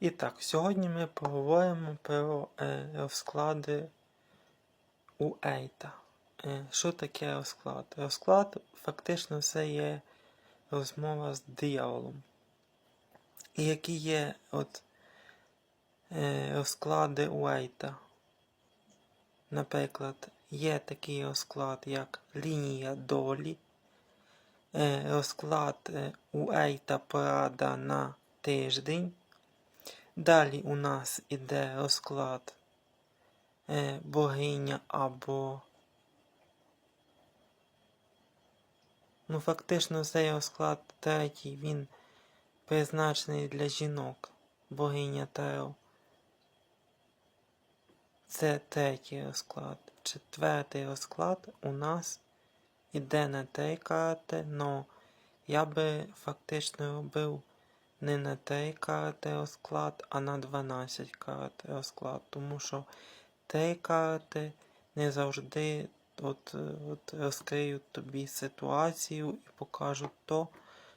І так, сьогодні ми поговоримо про е, розклади у Ейта. Е, що таке розклад? Розклад фактично це є розмова з дияволом. І які є от, е, розклади у Ейта. Наприклад, є такий розклад, як лінія долі, е, розклад е, у Ейта порада на тиждень. Далі у нас іде розклад е, богиня або. Ну, фактично, цей розклад третій, він призначений для жінок. Богиня Таро. Це третій розклад. Четвертий розклад у нас іде на три карти, но я би фактично робив не на 3 карти розклад, а на 12 карт розклад. Тому що 3 карти не завжди от, от розкриють тобі ситуацію і покажуть то,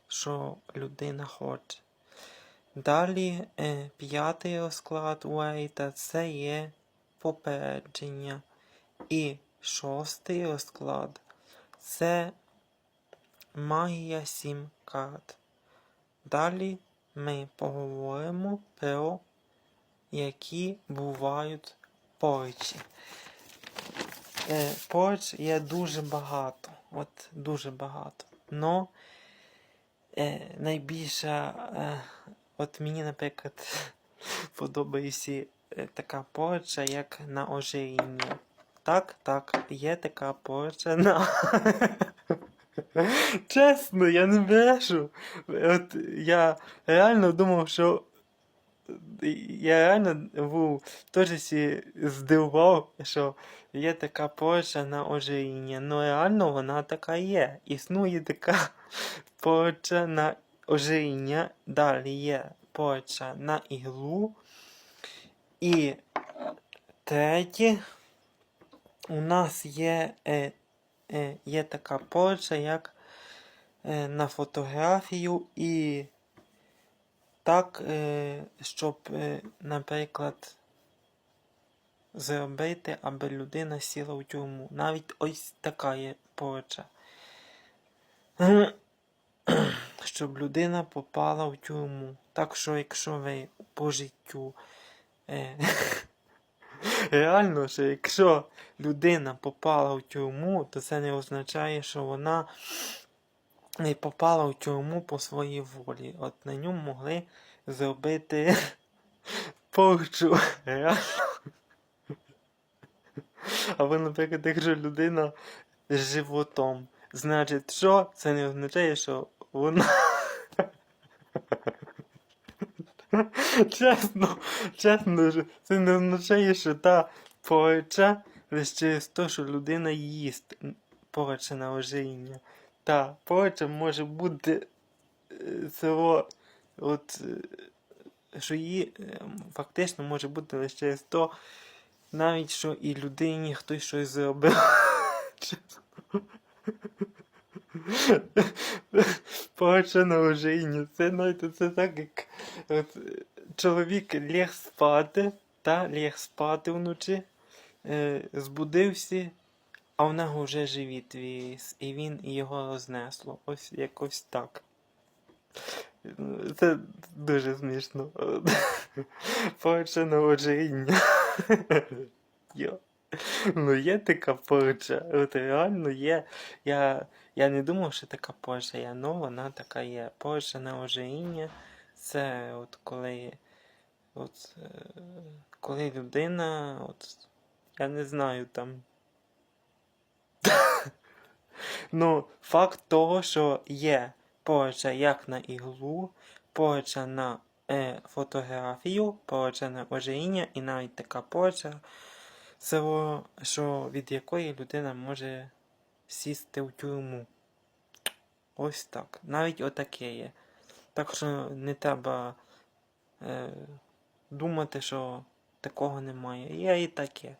що людина хоче. Далі е, п'ятий розклад Уейта це є попередження. І шостий розклад це магія 7 карт. Далі ми поговоримо про які бувають порчі. Е, порч є дуже багато. От дуже багато. Но е, найбільша, е, от мені, наприклад, подобається е, така порча, як на ожиріння. Так, так, є така порча на. Чесно, я не брешу. От я реально думав, що. Я реально був теж здивував, що є така порча на ожиріння. Ну реально вона така є. Існує така порча на ожиріння. Далі є порча на іглу. І третє, у нас є, е, є така порча, як е, на фотографію і так, е, щоб, е, наприклад, зробити, аби людина сіла в тюрму. Навіть ось така є порча. Щоб людина попала в тюрму. Так що, якщо ви по життю. Реально, що якщо людина попала в тюрму, то це не означає, що вона не попала в тюрму по своїй волі. От на ньому могли зробити порчу. Реально. Або, наприклад, якщо людина з животом, значить, що це не означає, що вона. Чесно, чесно, це не означає, що та порча лише через те, що людина їсть порча на ожиріння. Та порча може бути цього, от, е, що її е, фактично може бути лише через то, навіть що і людині хтось щось зробив. Порча на ожиріння. Це, знаєте, це так, як от, чоловік ліг спати, та, ліг спати вночі, е, збудився, а в нього вже живіт виріс, і він його рознесло. Ось якось так. Це дуже смішно. Порча на ожиріння. Йо. Ну, є така порча. От реально є. Я, я не думав, що така порча є, але вона така є. Порча на ожиріння це от коли. От, е, коли людина, от, я не знаю там. ну, факт того, що є порча як на іглу, порча на е, фотографію, порча на ожиріння і навіть така порча, це, що від якої людина може сісти в тюрму. Ось так. Навіть отаке є. Так що не треба е, думати, що такого немає. Є і таке.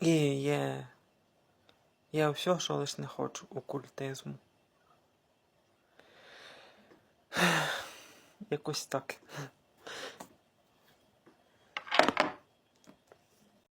І є. Я все, що лише не хочу окультизму. Якось так.